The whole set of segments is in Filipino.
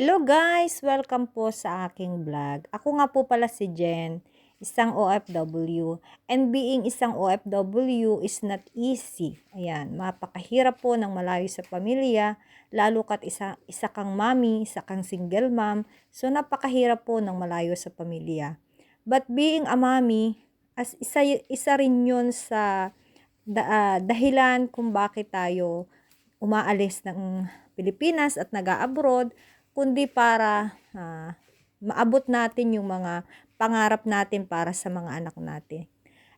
Hello guys! Welcome po sa aking vlog. Ako nga po pala si Jen, isang OFW. And being isang OFW is not easy. Ayan, mapakahirap po ng malayo sa pamilya, lalo kat isa, isa kang mami, isa kang single mom. So napakahirap po ng malayo sa pamilya. But being a mommy, as isa, isa rin yun sa da, ah, dahilan kung bakit tayo umaalis ng Pilipinas at nag-abroad, kundi para ah, maabot natin yung mga pangarap natin para sa mga anak natin.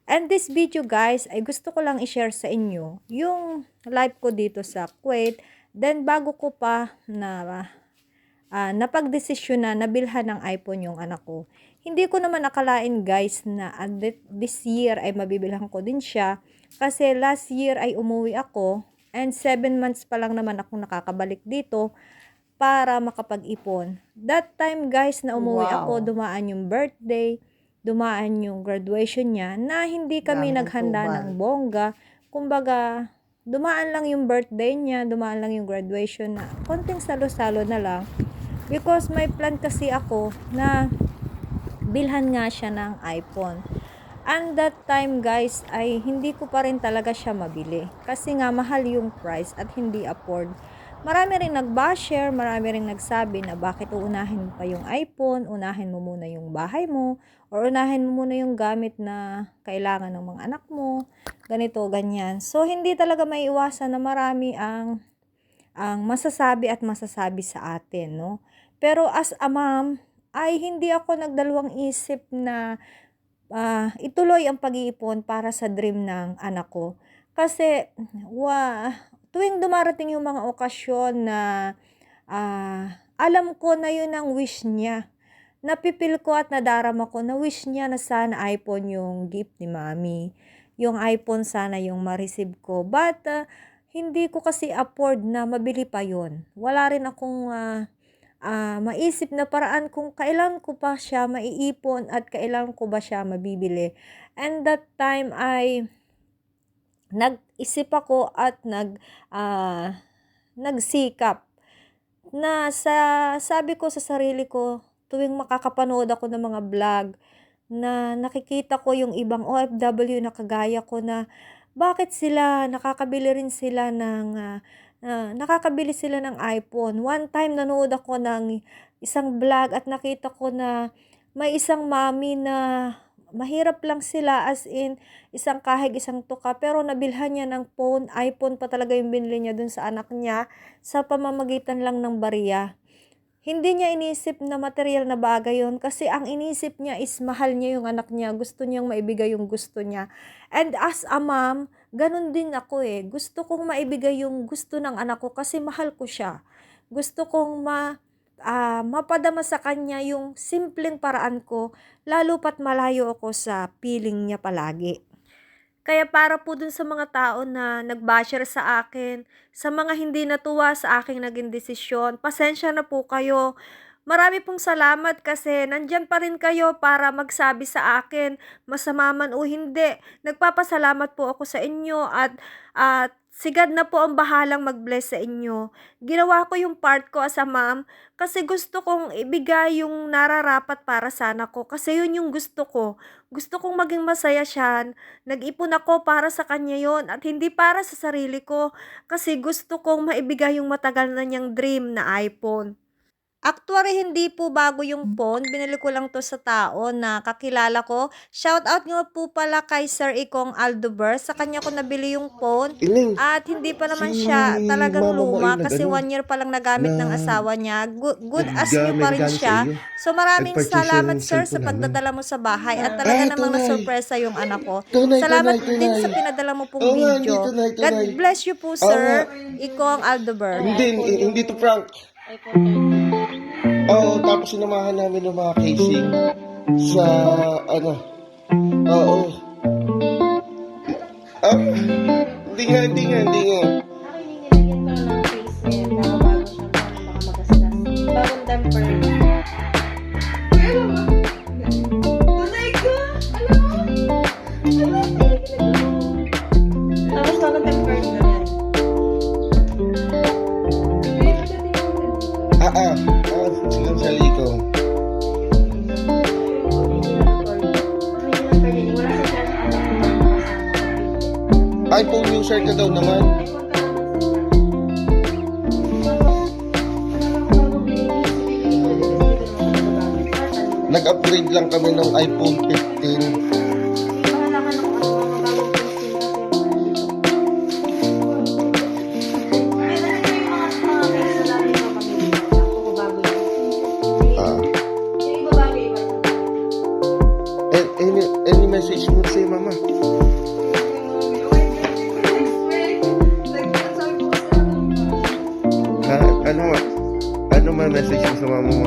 And this video guys, ay gusto ko lang i-share sa inyo yung life ko dito sa Kuwait. Then bago ko pa na uh, napagdesisyon na nabilhan ng iPhone yung anak ko. Hindi ko naman akalain guys na uh, this year ay mabibilhan ko din siya. Kasi last year ay umuwi ako and 7 months pa lang naman ako nakakabalik dito para makapag-ipon. That time guys na umuwi Wow. ako, dumaan yung birthday, dumaan yung graduation niya na hindi kami Daming naghanda tumal. ng bongga. Kumbaga, dumaan lang yung birthday niya, dumaan lang yung graduation na konting salo-salo na lang. Because may plan kasi ako na bilhan nga siya ng iPhone. And that time guys ay hindi ko pa rin talaga siya mabili. Kasi nga mahal yung price at hindi afford. Marami rin nag-basher, marami rin nagsabi na bakit uunahin pa yung iPhone, unahin mo muna yung bahay mo, or unahin mo muna yung gamit na kailangan ng mga anak mo, ganito, ganyan. So, hindi talaga may iwasan na marami ang ang masasabi at masasabi sa atin, no? Pero as a mom, ay hindi ako nagdalawang isip na ah, ituloy ang pag-iipon para sa dream ng anak ko. Kasi, wa, tuwing dumarating yung mga okasyon na ah, alam ko na yun ang wish niya. Napipil ko at nadarama ko na wish niya na sana iPhone yung gift ni mami. Yung iPhone sana yung ma-receive ko. But, ah, hindi ko kasi afford na mabili pa yon. Wala rin akong ah, ah, maisip na paraan kung kailan ko pa siya maiipon at kailan ko ba siya mabibili. And that time ay nag-isip ako at nag ah, nagsikap na sa sabi ko sa sarili ko tuwing makakapanood ako ng mga vlog na nakikita ko yung ibang OFW na kagaya ko na bakit sila nakakabili rin sila ng ah, ah, nakakabili sila ng iPhone. One time nanood ako ng isang vlog at nakita ko na may isang mami na mahirap lang sila as in isang kahig, isang tuka pero nabilhan niya ng phone, iPhone pa talaga yung binili niya dun sa anak niya sa pamamagitan lang ng bariya. Hindi niya inisip na material na bagay yon kasi ang inisip niya is mahal niya yung anak niya, gusto niyang maibigay yung gusto niya. And as a mom, ganun din ako eh. Gusto kong maibigay yung gusto ng anak ko kasi mahal ko siya. Gusto kong ma ah, mapadama sa kanya yung simpleng paraan ko, lalo pat malayo ako sa piling niya palagi. Kaya para po dun sa mga tao na nag-basher sa akin, sa mga hindi natuwa sa aking naging desisyon, pasensya na po kayo. Marami pong salamat kasi nandyan pa rin kayo para magsabi sa akin, masama man o hindi. Nagpapasalamat po ako sa inyo at at sigad na po ang bahalang mag-bless sa inyo. Ginawa ko yung part ko as a mom kasi gusto kong ibigay yung nararapat para sa anak ko kasi yun yung gusto ko. Gusto kong maging masaya siya. Nag-ipon ako para sa kanya yon at hindi para sa sarili ko kasi gusto kong maibigay yung matagal na niyang dream na iPhone. Actually, hindi po bago yung phone. Binili ko lang to sa tao na kakilala ko. Shout out nga po pala kay Sir Ikong Aldober. Sa kanya ko nabili yung phone. Iling, At hindi pa naman Si siya talagang mama mo luma ay kasi nag-ano? one year pa lang nagamit ng Na- asawa niya. Good, good as new pa rin sa siya. iyo. So maraming Nag-purchase siya salamat ng sir sa cellphone pagdadala mo sa bahay at talaga Ay, namang tunay. na-surpresa yung anak ko. Tunay, Salamat tunay, din tunay. sa pinadala mo pong Oo nga, video. tunay, God tunay. bless you po Oo sir. Ikong Aldober. hindi, hindi to prank. Oo, tapos sinamahan namin ng mga casing sa, ano, oo. Ah, hindi nga, hindi nga, hindi nga. Ako yung nilagyan ko ng face eh, pero bago siya baka magasgas. Bagong temper. to. iPhone user ka daw naman. Nag-upgrade lang kami ng iPhone 15. Ano? Ano ma message mo sa mama mo.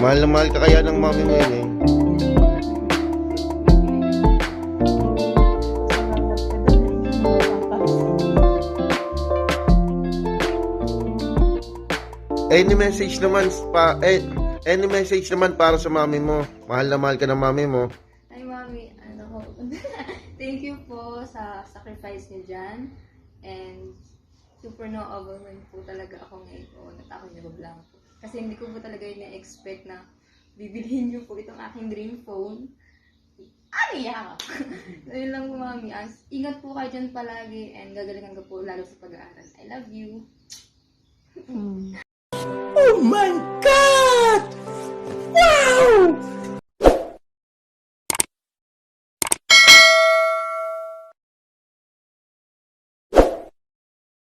Mahal na mahal ka kaya ng mami mo yun eh. Any message naman pa eh, any message naman para sa mami mo. Mahal na mahal ka ng mami mo. Ay, mami, ano ho. Thank you po sa sacrifice niyo dyan. And super no overwhelmed po talaga ako ngayon po. Natakot niyo lang po. Kasi hindi ko po talaga yun na-expect na bibilhin niyo po itong aking dream phone. Ano yan? Ayun lang po, mami. As, ingat po kayo dyan palagi and gagalingan ko po lalo sa pag-aaral. I love you. Oh my God!